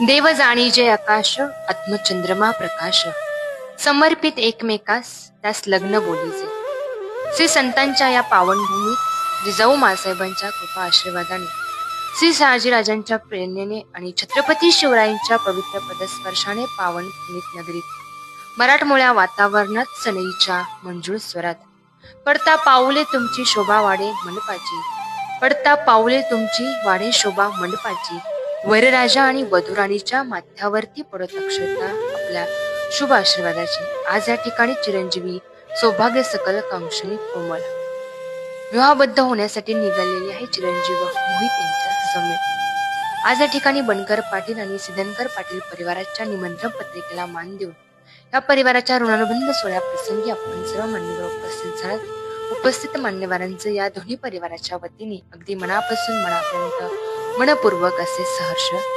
देव जाणी जय आकाश आत्मचंद्रमा प्रकाश. समर्पित एकमेकास त्यास लग्न बोलीचे श्री संतांच्या या पावनभूमीत जिजाऊ मासाहेबांच्या कृपा आशीर्वादाने श्री शहाजीराजांच्या प्रेरणेने आणि छत्रपती शिवरायांच्या पवित्र पदस्पर्शाने पावन पुनीत नगरीत मराठमोळ्या वातावरणात सनईच्या मंजूळ स्वरात. पडता पाऊले तुमची शोभा वाढे मंडपाची. पडता पाऊले तुमची वाढे शोभा मंडपाची. वरराजा आणि वधुराणीच्या माथ्यावरती पडत अक्षता आपल्या शुभ आशीर्वादाची. आज या ठिकाणी चिरंजीवी सौभाग्य सकल कांक्षणी कोमल. विवाहबद्ध होण्यासाठी निघालेली आहे चिरंजीव मोहित यांच्या समेत. आज या ठिकाणी बनकर पाटील आणि सिद्धनकर पाटील परिवाराच्या निमंत्रण पत्रिकेला मान देऊन या परिवाराच्या ऋणानुबंध सोहळ्या प्रसंगी आपण सर्व मान्यवर उपस्थित झालात उपस्थित मान्यवरांचं या दोन्ही परिवाराच्या वतीने अगदी मनापासून मनापर्यंत મનપૂર્વક અસે સહર્ષ.